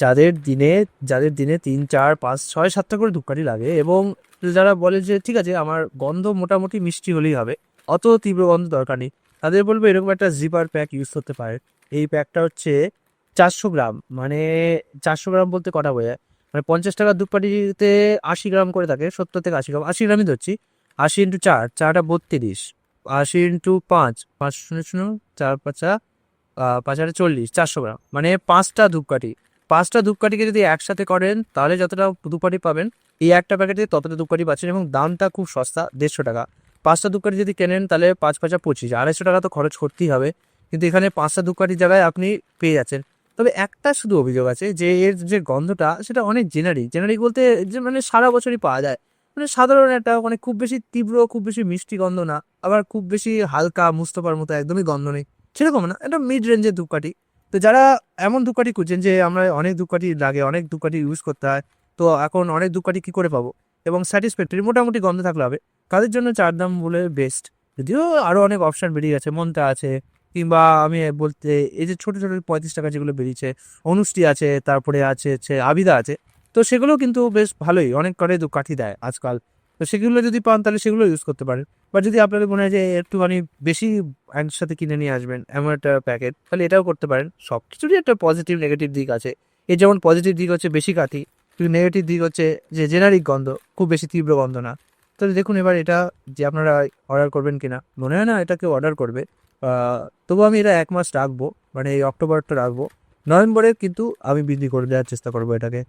যাদের দিনে যাদের দিনে তিন, চার, পাঁচ, ছয়, সাতটা করে ধূপকাঠি লাগে এবং যারা বলে যে, ঠিক আছে, আমার গন্ধ মোটামুটি মিষ্টি হলেই হবে। অত তীব্র গন্ধ দরকার নেই। তাদের বলব এরকম একটা জিপার প্যাক ইউজ করতে পারে। এই প্যাকটা হচ্ছে চারশো গ্রাম। মানে চারশো গ্রাম বলতে কটা বোঝায়? মানে পঞ্চাশ টাকার ধূপকাঠিতে আশি গ্রাম করে থাকে, সত্তর থেকে আশি গ্রাম। আশি গ্রামই ধরছি। আশি ইন্টু চার, চারটা বত্রিশ। আশি ইন্টু পাঁচ পাঁচ শূন্য শূন্য, চার পাঁচা পাঁচ হাজার চল্লিশ, চারশো গ্রাম। মানে পাঁচটা ধূপকাঠি। পাঁচটা ধূপকাঠিকে যদি একসাথে করেন, তাহলে যতটা ধূপকাঠি পাবেন, এই একটা প্যাকেটে ততটা ধূপকাঠি পাচ্ছেন এবং দামটা খুব সস্তা, দেড়শো টাকা। পাঁচটা ধূপকাঠি যদি কেনেন, তাহলে পাঁচ পাঁচা পঁচিশ, আড়াইশো টাকা তো খরচ করতেই হবে। কিন্তু এখানে পাঁচটা ধূপকাঠির জায়গায় আপনি পেয়ে যাচ্ছেন। তবে একটা শুধু অভিযোগ আছে যে, এর যে গন্ধটা, সেটা অনেক জেনারিক জেনারিক বলতে যে মানে সারা বছরই পাওয়া যায়। মানে সাধারণ একটা মানে খুব বেশি তীব্র, খুব বেশি মিষ্টি গন্ধ না। আবার খুব বেশি হালকা, মুস্তফার মতো একদমই গন্ধ নেই। সেরকম না এটা মিড রেঞ্জের ধূপকাঠি। তো যারা এমন ধূপকাঠি খুঁজছেন যে আমরা অনেক ধূপকাঠি লাগে, অনেক ধূপকাঠি ইউজ করতে হয়, তো এখন অনেক ধূপকাঠি কী করে পাবো? এবং স্যাটিসফ্যাক্টরি মোটামুটি গন্ধ থাকলে হবে। তাদের জন্য চার দাম বলে বেস্ট যদিও আরও অনেক অপশান বেরিয়ে গেছে মনটা আছে, কিংবা আমি বলতে এই যে ছোটো ছোটো পঁয়ত্রিশ টাকা যেগুলো বেরিয়েছে, অনুষ্টি আছে, তারপরে আছে হচ্ছে আবিদা আছে, তো সেগুলো কিন্তু বেশ ভালোই, অনেক করে কাঠি দেয় আজকাল। তো সেগুলো যদি পান তাহলে সেগুলো ইউজ করতে পারেন। বা যদি আপনাদের মনে হয় যে একটুখানি বেশি একসাথে কিনে নিয়ে আসবেন, এমন একটা প্যাকেট তাহলে এটাও করতে পারেন। সব কিছুরই একটা পজিটিভ নেগেটিভ দিক আছে। এর যেমন পজিটিভ দিক হচ্ছে বেশি কাঠি কিন্তু নেগেটিভ দিক হচ্ছে যে জেনারিক গন্ধ, খুব বেশি তীব্র গন্ধ না। তাহলে দেখুন এবার এটা যে আপনারা অর্ডার করবেন কিনা, মনে হয় না এটা কেউ অর্ডার করবে। তবু আমি এটা এক মাস রাখব মানে এই অক্টোবরটা রাখব। নভেম্বরে কিন্তু আমি বৃদ্ধি করে দেওয়ার চেষ্টা করব এটাকে।